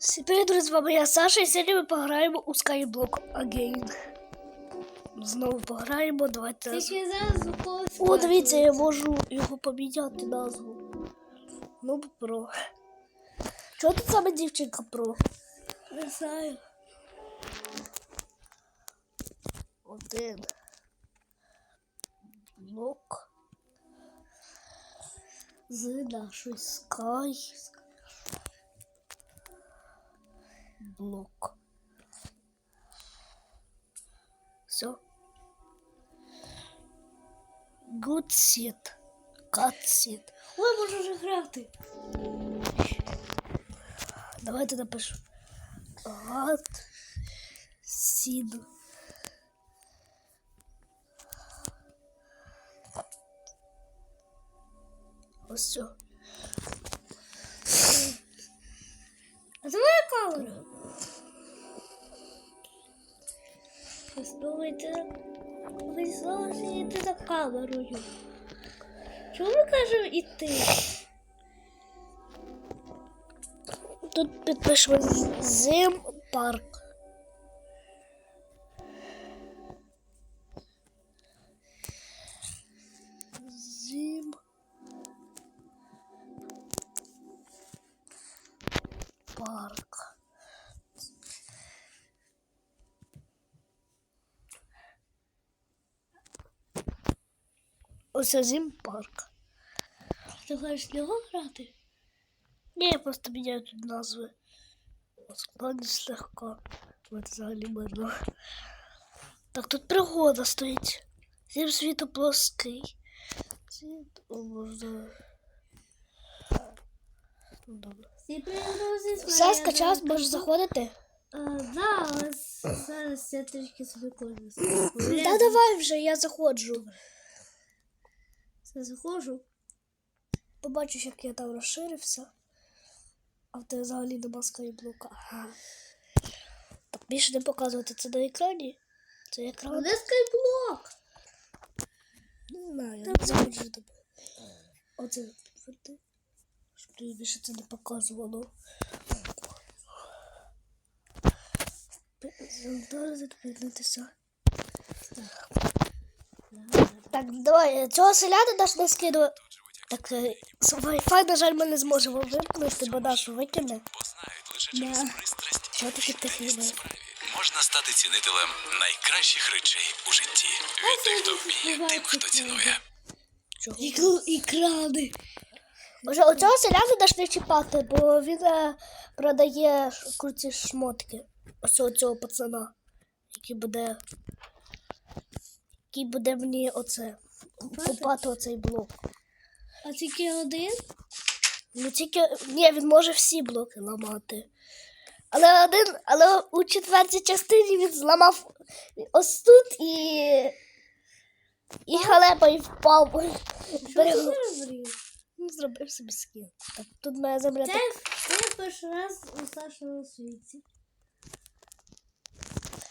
Всім привіт, друзі, з вами я Саша, і сьогодні ми пограємо у Skyblock Again. Знову пограємо, давайте. Тільки зараз у. О, дивіться, я можу його поміняти назву. Ну, про. Чого тут саме дівчинка про? Не знаю. Один. Блок. З нашої Sky. Блок. Все. Cut seed. Ой, можу вже грати. Давайте напишу. Гад сід. Ось все. Камерою. Чому ми кажемо іти? Тут підпишемо Зим парк. Ось зим парк. Ти хочеш нього грати? Ні, я просто міняю тут назви. Складні слегка. От взагалі мирно. Так, тут пригода стоїть. Зім світу плоский. Світ о, можна. Ну, добре. Все скачав, можеш заходити? Да, але зараз я трішки спілкуюся. Та давай вже, я заходжу. Заходжу. Побачиш, як я там розширився. А в тебе взагалі нема скайблока. Так більше не показувати це на екрані. Це екран. Де скайблок? Не знаю, я не заходжу до. Оце підтверди. Щоб тобі більше це не показувало. Зараз відповіднитися. Так, давай, цього селяни наш не скидує. Так, е, Wi-Fi, на жаль, ми не зможемо вимкнути, бо нашу викине. Через. Чого ти такі? Можна стати цінителем найкращих речей у житті. Від тих, хто вміє, тим, хто цінує. Чого? Екрани. Вже оцього селяни наш не чіпати, бо він е, продає круті шмотки. Ось цього пацана, який буде. Який буде мені оце. Купати оцей блок. А тільки один? Ну тільки. Ні, він може всі блоки ламати. Але один, але у четвертій частині він зламав ось тут і. І халепа і впав. Що ти зробив? Ну, зробив собі скіл. Так, тут моя земля. Це, це перший раз у Сашому світі.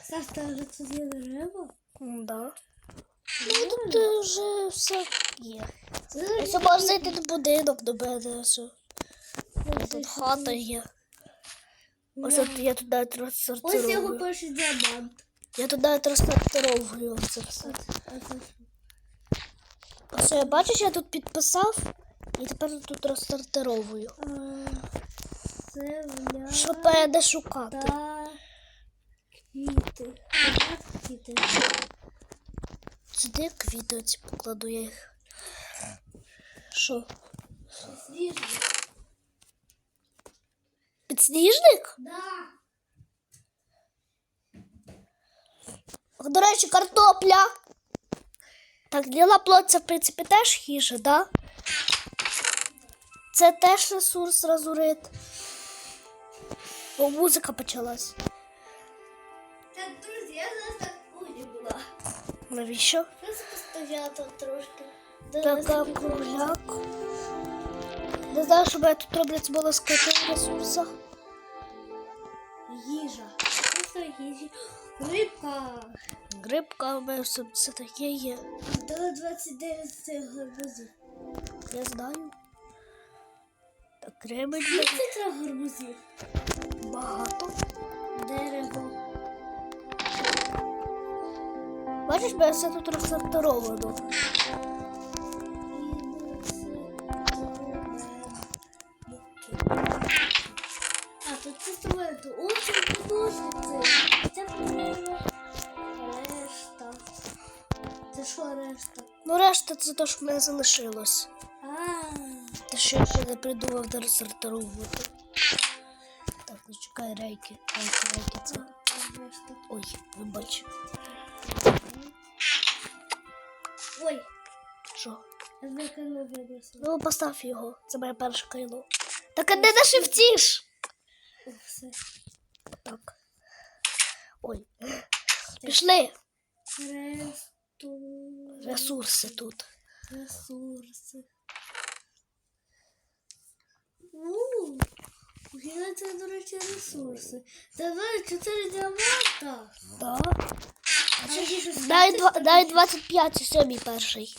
Саш, та вже тут є дерева? М, Да. Ну, тут вже все є. Ось можна до будинок до мене. Тут хата є. Ось от я тут навіть Ось його перший діамант. Я тут навіть це все. Ось я бачиш, я тут підписав і тепер тут розсортировую. Щоб де шукати. квіти. Квіти. Сюди квіти покладу я їх. Що? Свіжі. Підсніжник? Да. До речі, картопля. Так, діла плод це, в принципі, теж їжа, да? Це теж ресурс разурит. О, музика почалась. Так, друзі, я зараз так була. Навіщо? Постояти трошки. Така кругляк. Не знаю, що я тут роблять з молоскотом ресурсах. Їжа. Просто їжа. Рибка. Грибка у мене все, таке є. Дала 29 цих гарбузів. Я знаю. Так, кремень. 33 гарбузів. Багато. Бачиш, бо все тут розсортировано. А, тут інструменту. О, це подушниці. Це треба. Решта. Це що решта? Ну, решта це те, що в мене залишилось. А, Те, що я ще не придумав де розсортировувати. Так, ну чекай рейки. Рейки, рейки, це. Ой, вибач. Ой, Що? Ну, постав його. Це моє перше кайло. Так а де на шифті? О, все. Так. Ой. Пішли. Ресту. Ресурси тут. Ресурси. У, я це, до речі, ресурси. Це 24 діаманта. Да. А ще Дай, це два, дай таке? 25 сьомій перший.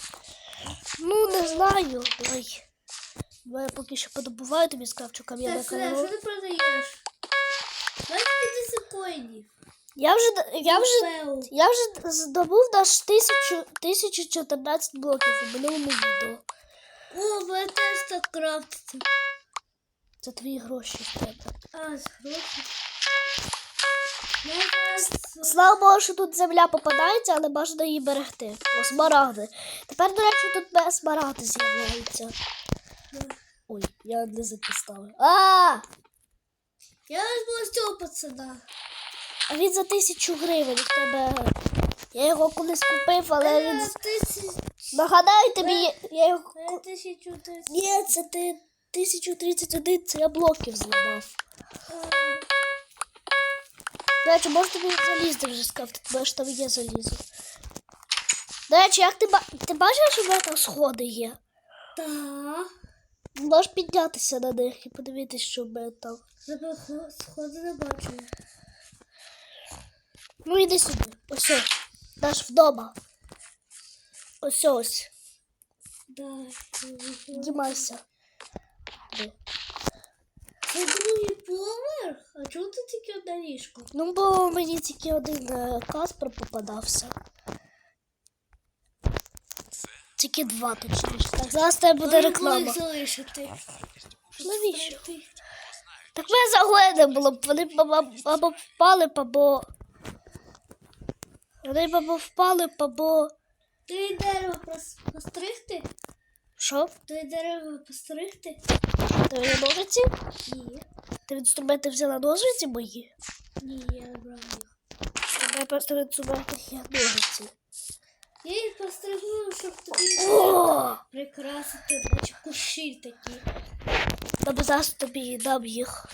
Ну, не знаю. Ой. Бо я поки що подобуваю тобі скавчу кам'яне Так, Сергій, що ти продаєш? Дай 50 коїнів. Я вже, я вже, я вже здобув наш 1000, 1014 блоків у минулому відео. О, ви теж так крафтите. Це твої гроші тебе. А, з гроші. Слава Богу, що тут земля попадається, але бажано її берегти. О, смарагди. Тепер, до речі, тут без смарагди з'являються. Ой, я не запіставив. А! Я возьму з цього пацана. А він за тисячу гривень в тебе. Я його колись купив, але він. Е, з- Нагадаю тобі, я, я його. е. Ні, це ти 1031, це я блоків зламав. До речі, може тобі залізти вже скафти, бо ж там є залізо. До речі, як ти, ти бачиш, що в мене там сходи є? Так. Можеш піднятися на них і подивитися, що в мене там. Сходи не бачу. Ну іди сюди. Ось. Наш вдома. Ось ось. Дай. Піднімайся. Це другий поверх? А чому тут тільки одне ліжко? Ну, бо мені тільки один е, Каспер попадався. Тільки два точніше. Так, зараз тебе буде реклама. залишити. Навіщо? Так ми загоди було б, вони б або, або впали б, або. Вони б або впали б, або. Тобі дерево прос- постригти? Що? Тобі дерево постригти? Твої є ножиці? Ні. Ти в інструменти взяла ножиці мої? Ні, я не брав їх. Я просто в інструментах ножиці. Я їх постригну, щоб тобі О! прикрасити, наче кущі такі. Та зараз тобі дам їх.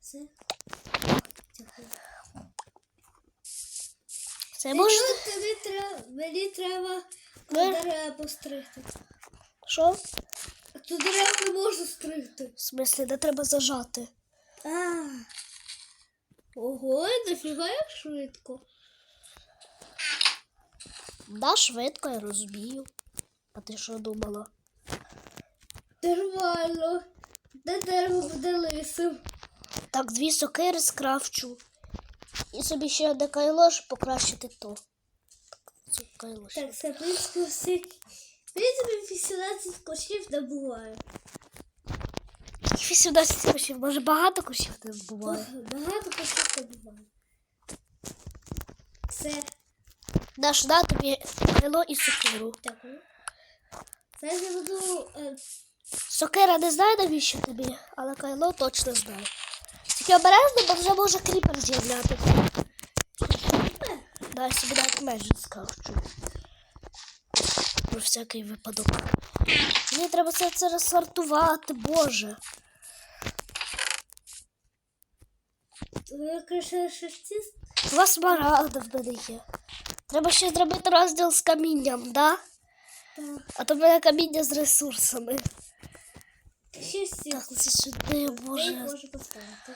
Все. Дякую. Це можна? Тобі треба, мені треба Ми- дерева постригти. Що? А дерева не можу стригти. В смислі, де треба зажати? А. Ого, дофіга як швидко. Да, швидко, я розумію. А ти що думала? Нормально. Де дерево буде лисим. Так, дві сокири скрафчу. І собі ще одне кайло, щоб покращити то. Так, це кайло. ще. Так, це в принципі всі. 18 кошів не буває. 18 кущів, може багато кущів не буває. Багато кошів не буває. Все. Даш, да, тобі кайло і сокиру. Дякую. Це я буду. Е, Сокира не знаю навіщо тобі, але кайло точно знаю. Тільки обережно, бо вже може кріпер з'являтися. Дай собі навіть межі скавчу. Про всякий випадок. Мені треба все це розсортувати, боже. Два смарагда в мене є. Треба ще зробити розділ з камінням, да? Так. А то в мене каміння з ресурсами. Так, це сюди, Я боже. можу поставити.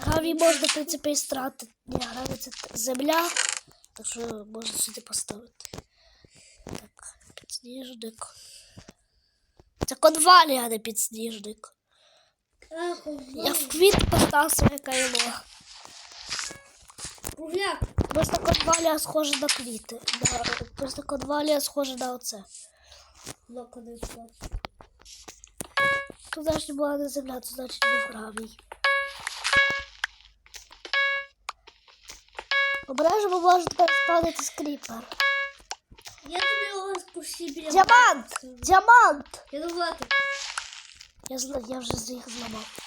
Гравій можна, в принципі, і стратити. Гравій це земля. Так що можна сюди поставити. Так, підсніжник. Це конвалія, а не підсніжник. Я в квіт поставив своє кайло. Кругляк. Просто конвалія схожа на квіти. Да, просто конвалія схожа на оце. Локонечко. Тут значить була не земля, тут значить був гравій. Обережно, може тепер спавнити скріпер. Я тобі ось кущі біля Діамант! Я давати. Я, зла- я вже їх зламав.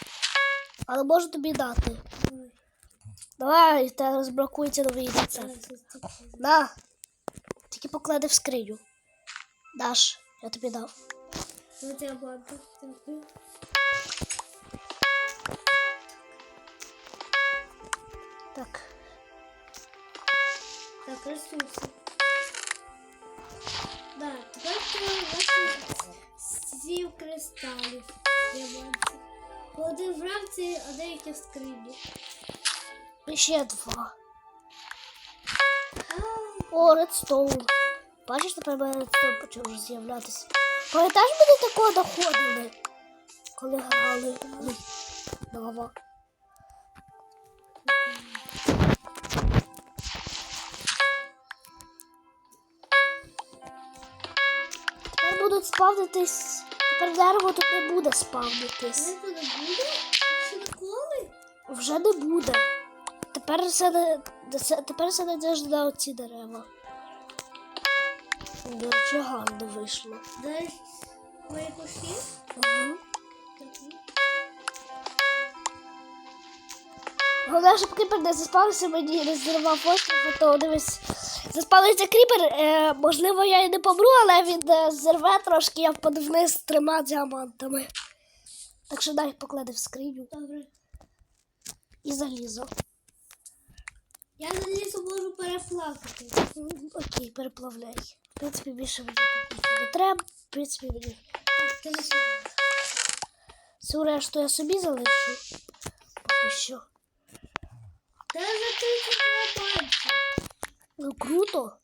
Але можу тобі дати. Давай, те розблокується новий рецепт. На! Тільки поклади в скриню. Даш, я тобі дав. Діамант. Дякую. Так. Так, ресурси. Да, бачиш сів кристалів. Один в рамці, а деякі в скрині. Ще два. О, редстоун. Бачиш, тепер мене редстоун почав вже з'являтися. Пам'ятаєш, ми до такого доходили, коли грали Ой, будуть спавнитись. Тепер дерево тут не буде спавнитись. Не буде? Ніколи? Вже не буде. Тепер все не, це- тепер все надіжда на оці дерева. До речі, гарно вийшло. Мої кущі. Угу. Головне, щоб кріпер не заспався мені не зірвав острів, а то дивись. Заспалиться кріпер, е, можливо, я і не помру, але він е, зірве трошки, я впаду вниз з трьома діамантами. Так що дай поклади в скриню Добре. і залізо. Я залізу можу переплавити. Окей, переплавляй. В принципі, більше мені тут не треба. В принципі, мені ти не Всю решту я собі залишу. Поки що. Та за 32 пальці. Ну круто.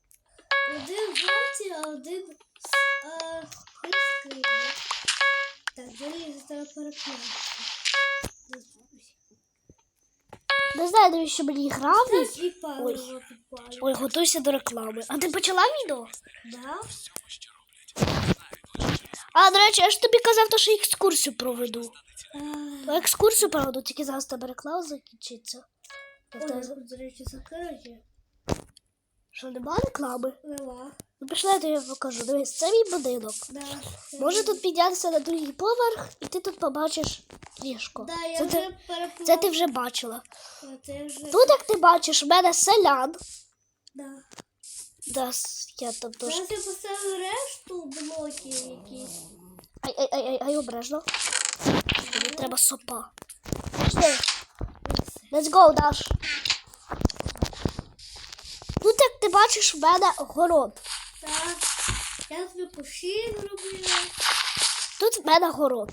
Один рамці, а один скрині. Так, залізу треба переплавити. Не знаю, навіщо мені паливо підпалю. Ой, готуйся до реклами. А ти почала відео? Да? А, до речі, я ж тобі казав, то, що екскурсію проведу. А, Ну, екскурсію проведу, тільки зараз тебе реклама закінчиться. Ой, до речі, закриті. Що нема реклами? Нема. Ну пішли, я тобі покажу. Дивись, це мій будинок. Да. Може тут піднятися на другий поверх, і ти тут побачиш ліжко. Да, я це, вже ти, це ти вже бачила. Це вже... Тут, як ти бачиш, в мене селян. Да. Да, я там теж. Зараз я поставлю решту блоків якісь. Ай, ай, ай, ай, ай, обережно. Мені треба сопа. Пішли. Let's go, Даш. Тут, як ти бачиш, в мене город. Так. Я тобі кущі зробила. Тут в мене город.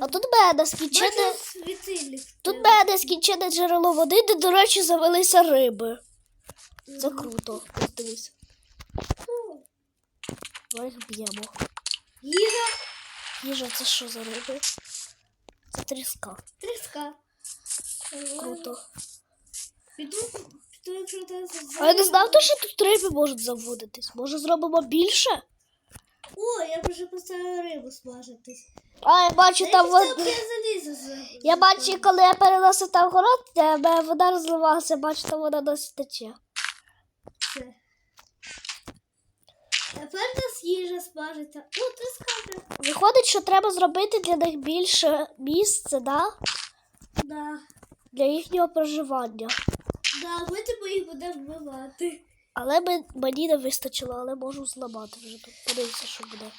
А тут в мене нескінчене. Тут в мене нескінчене джерело води, де, до речі, завелися риби. Це круто. Дивись. Їх б'ємо. Їжа. Їжа, це що за риби? Це тріска. Тріска. Круто. Піду, якщо ти А я не знав, то, що тут риби можуть заводитись. Може зробимо більше? О, я вже поставила рибу смажитись. А, я бачу там Там я бачу, коли я переносив там город, де вода розливалася, бачу, там вона досить тече. Все. Тепер у нас їжа смажиться. О, тріска. вже. Виходить, що треба зробити для них більше місця, да? Да. Для їхнього проживання. Да, потім ми їх будемо вбивати. Але ми, мені не вистачило, але можу зламати вже тут. Подивіться, що буде.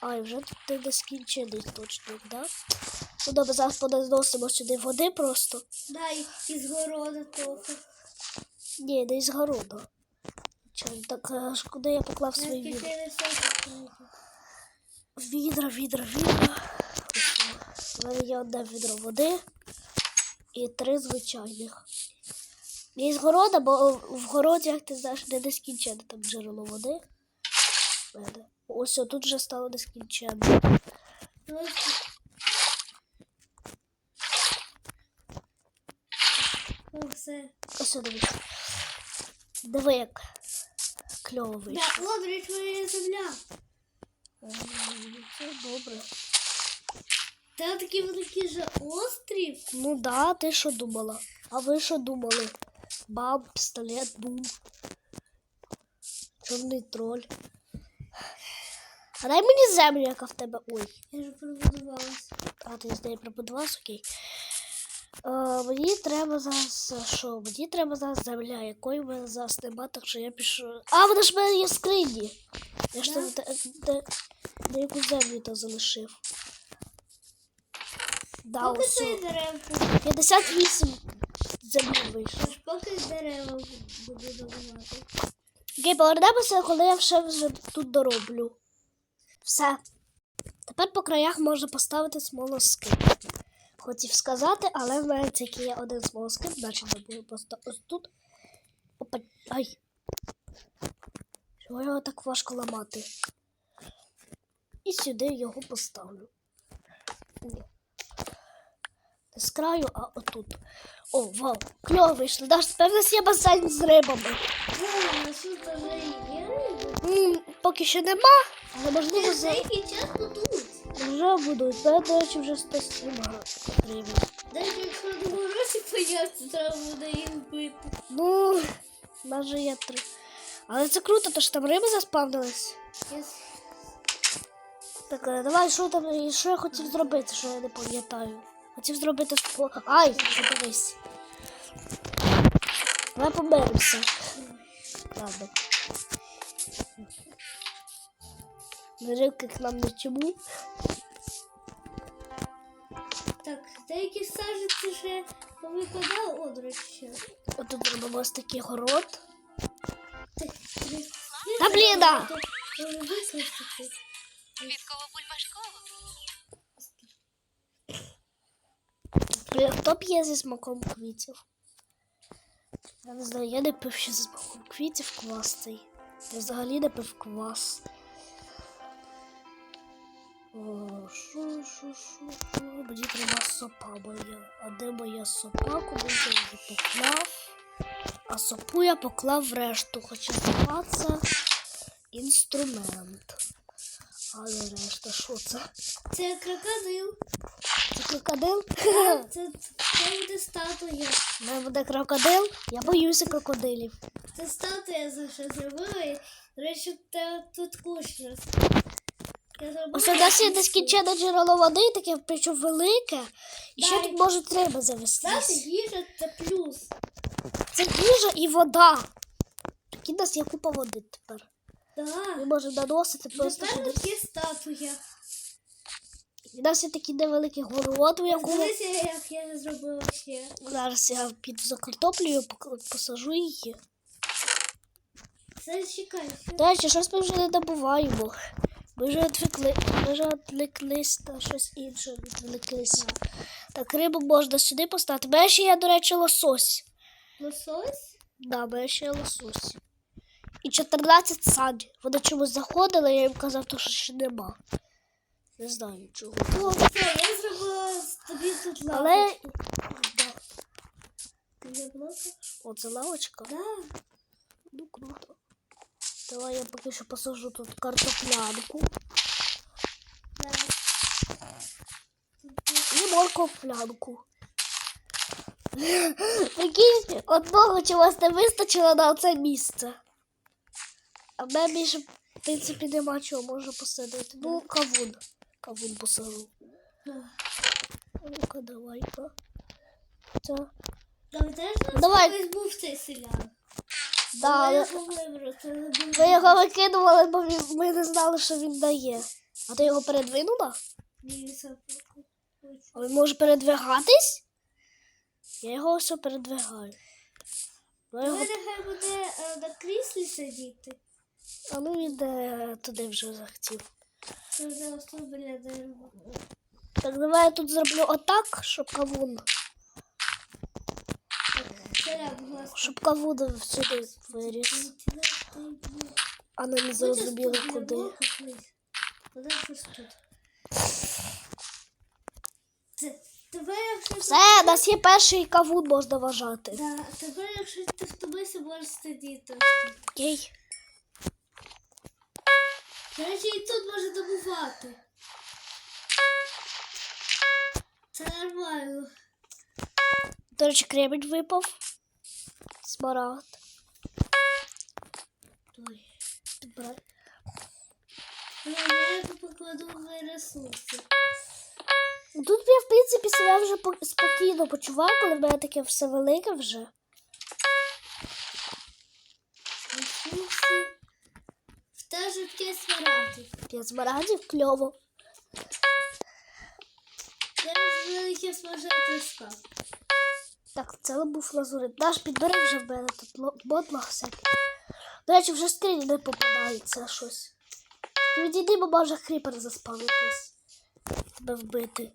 А, і вже тут не нескінчений точно, да? Ну добре, зараз понаносимо сюди води просто. Да, і, і з городу трохи. Ні, не із городу. Чо, так а ж куди я поклав свої відра? Відра, відра, відра. У мене є одне відро води і три звичайних. Не із города, бо в городі, як ти знаєш, не нескінчене там джерело води. Ось тут вже стало нескінченно. Ну, ось все. Дивись. Диви, як кльово вийшло. до речі, моя земля. Це добре. Та такий великий же острів. Ну да, ти що думала? А ви що думали? Бам, пістолет, бум. Чорний троль. А дай мені землю, яка в тебе. Ой, Я вже пробудувалася. а ти з нею прибудувався, окей. Е, мені треба зараз. Що? Мені треба зараз земля, якої в мене зараз нема, так що я пишу. А, вона ж в мене є скрині. Я ж там де, де, деяку землю там залишив. Да, ось. дерев, 58 землі вийшло. Поки дерева буду добувати. Окей, повернемося, коли я ще вже тут дороблю. Все. Тепер по краях можна поставити смолоскип. Хотів сказати, але в мене тільки є один смолоскип, значить не було просто ось тут. Опа. Ай. Чого його так важко ламати? І сюди його поставлю. Ні. Не з краю, а отут. О, вау, кльово вийшло. У нас є басейн з рибами. М, Поки що нема, але можливо за... вже будуть. Це, до речі, вже 107 гривень. Навіть якщо на гроші появляться, треба буде їх вбити. Ну, в нас є три. Але це круто, то що там риби заспавнились. Так, е, давай, що там, і що я хотів зробити, що я не пам'ятаю. Хотів зробити спо... Ай, заберись. Давай помиримося. Ладно. Рибки к нам не чому. Так, деякі саженці ще повипадали, о, до речі, ще. Отут робимо ось такий город. Та блін, да. То- то використати. Квітково бульбашково. Хто п'є зі смаком квітів? Я не знаю, я не пив ще зі смаком квітів квас цей. Я взагалі не пив квас. О, Шо, шо, шо, шо. Мені треба сопа моя. А де моя сопа, куди я її поклав? А сопу я поклав решту, хоча сопа це інструмент. Але решта, що це? Це крокодил. Це крокодил? Це, це буде статуя. У мене буде крокодил. Я боюся крокодилів. Це статуя за що зробила. До речі, тут. Я Ось у нас є кущ. нескінченне джерело води, таке причому велике. І ще тут можуть риби Знаєте, завестись. їжа це плюс. Це їжа і вода. Такі нас є купа води тепер. Ми Так. можемо наносити просто Тепер тут є статуя. У нас є такий невеликий город, у якому Дивися, як я зробила ще. зараз я піду за картоплею, посажу її. Це чекай. ще. До щось ми вже не добуваємо. Ми вже відвикли, ми вже відвлеклись на щось інше, відвлеклися. Так, рибу можна сюди поставити. Мене ще є, до речі, лосось. Лосось? Да, я ще лосось. І 14 сань. Вони чомусь заходили, я їм казав, що ще нема. Не знаю чого. О, все, я зробила тобі тут лавочку. Але. Да. О, це лавочка. Да. Ну круто. Давай я поки що посажу тут картоплянку Да. і морковплянку. Прикинь, одного чогось не вистачило на це місце. А в мене більше, в принципі, нема чого можу посадити. Ну, кавун. Кавун посажу. Ну-ка, давай-ка. Це. Давай. був цей селян? Да, Ми його викидували, бо ми не знали, що він дає. А ти його передвинула? Ні, А він може передвигатись? Я його все передвигаю. Ну, У його... мене буде е, на кріслі сидіти. А ну він туди вже захотів. Так, давай я тут зроблю отак, щоб кавун. Щоб кавун сюди виріс. А не зрозуміло куди. Все, у нас є перший кавун, можна вважати. Да, тепер, якщо ти втомився, можеш сидіти. Окей. Речі, і тут можна добувати. Це нормально. До речі, кремінь випав. Смарагд. Ой. Добре. Ну, я тут покладу мої ресурси. Тут я, в принципі, себе вже спокійно почуваю, коли в мене таке все велике вже. Те смарагдів. Я смарагдів кльово. Я ж велике смажати. Так, це був лазурит. Наш підбери вже в мене тут бодлах всякий. До речі, вже скрині не попадається щось. Відійди, бо може хріпер заспавнитись. Тебе вбити.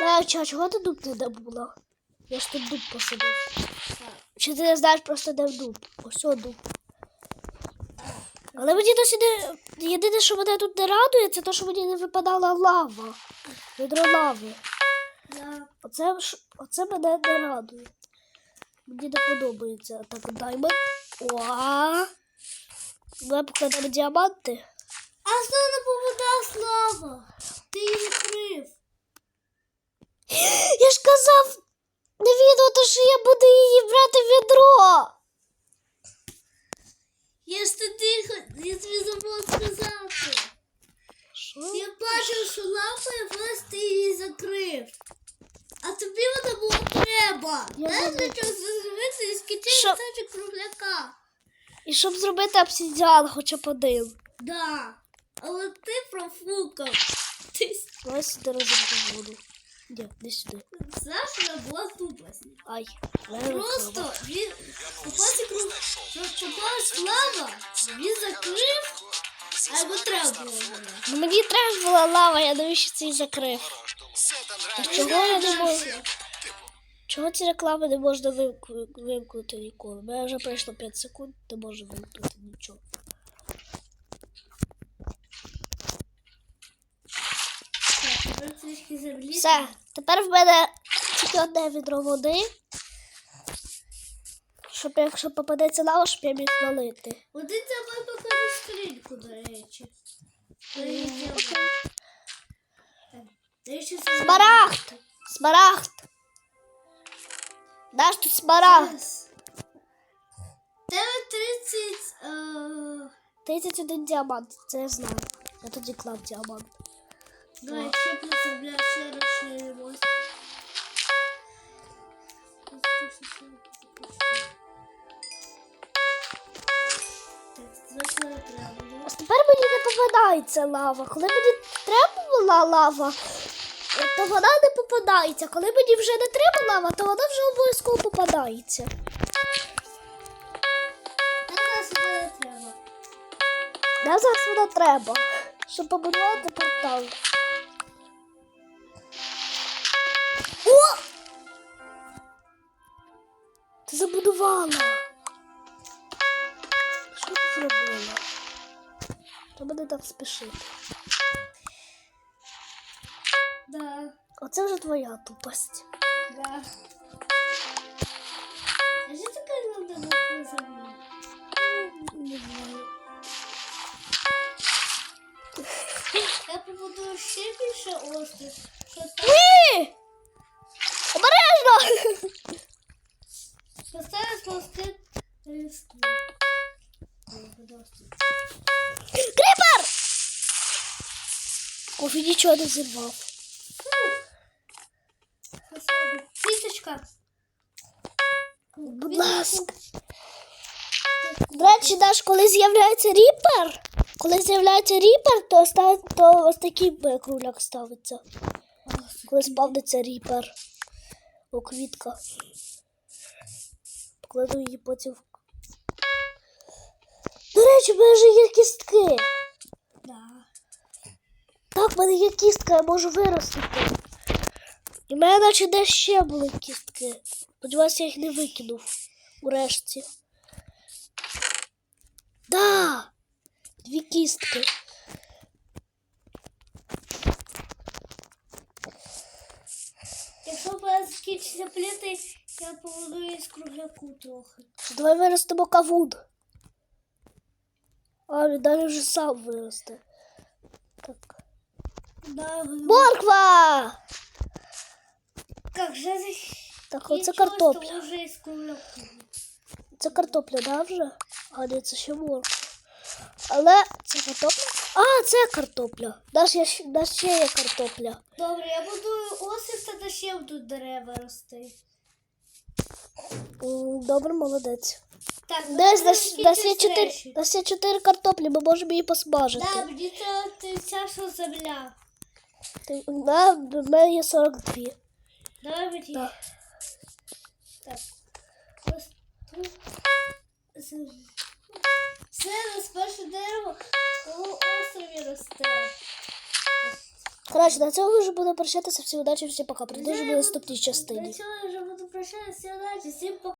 Навча, а чого ти дуб не добула? Я ж тут дуб посадив. Чи ти не знаєш просто де дуб? Ось о дуб. Але мені досі не. Єдине, що мене тут не радує, це те, що мені не випадала лава. Відро лави. Оце, оце мене не радує. Мені не подобається. Так, даймонд. Уа. Давай покладемо діаманти. А що не попадає слава? Ти її закрив. Я ж казав на відео, то, що я буду її брати в відро. Я ж тоді я тобі забула сказати. Що? Я бачив, що просто ти її закрив. А тобі вона було треба. Я Знаєш, для чого зробити із Що? китів стачок кругляка. І щоб зробити обсидіан хоча б один. Да. Але ти профукав. Ти Давай сюди воду. Ні, не сюди. що була тупость. Ай. Просто він попався круг. Попалась лава, він закрив, а йому треба було вона. Ну, мені треба була лава, я навіщо це і закрив. Так чого я не можу? Чого ці реклами не можна вимк- вимкнути ніколи? У мене вже пройшло 5 секунд, не можу вимкнути нічого. Так, тепер трішки землі. Все, тепер в мене тільки одне відро води. Щоб якщо попадеться лава, щоб я міг налити. Один забив покладу скриньку, до речі. Е, Так, До речі, Смарагд! Смарагд! Наш тут смарагд! Тебе 30... е, 31 діамант, це я знаю. Я тоді клав діамант. Давай, ще плюс ще розширимось. Ось тепер мені не попадається лава. Коли мені треба була лава, то вона не попадається. Коли мені вже не треба лава, то вона вже обов'язково попадається. Зараз не треба. Нам зараз вона треба, щоб побудувати портал. Ти забудувала. Що ти зробила? Треба не так спішити. Да, Оце вже твоя тупость. да. А що таке надо було землі? Не знаю. Я побудую ще більше острів, що там Кріпер! Кофі нічого не зірвав. Сіточка. Будь ласка. До речі, Даш, коли з'являється ріпер, коли з'являється ріпер, то, ста- то ось такий кругляк ставиться. Коли спавниться ріпер. О, квітка. Покладу її потім. в- До речі, в мене вже є кістки. Да. Так, в мене є кістка, я можу виростити. І в мене наче десь ще були кістки. Сподіваюся, я їх не викинув у решті. Да! дві кістки. Якщо в мене закінчиться плити, я поведу із кругляку трохи. Давай виростемо кавун. А, далі вже сам виросте. Так. Да. Морква! Як же Так, оце картопля. із. Це картопля, да, вже? А, ні, це ще морква. Але це картопля? А, це картопля. Наш, я, наш ще є картопля. Добре, я буду осип та ще будуть дерева рости. Добре, молодець. Так, Десь скільки є чотири, є чотири картоплі, ми можемо її посмажити. Да, мені треба ти- що земля. Ти- Да, в мене є 42. Давай мені. Да. Так. Ось тут. З- перше дерево у острові росте. Коротше, на цьому вже буду прощатися. Всі удачі, всі пока. Продовжуємо Вже наступній частині. На цьому я вже буду прощатися. Всі удачі, всім пока.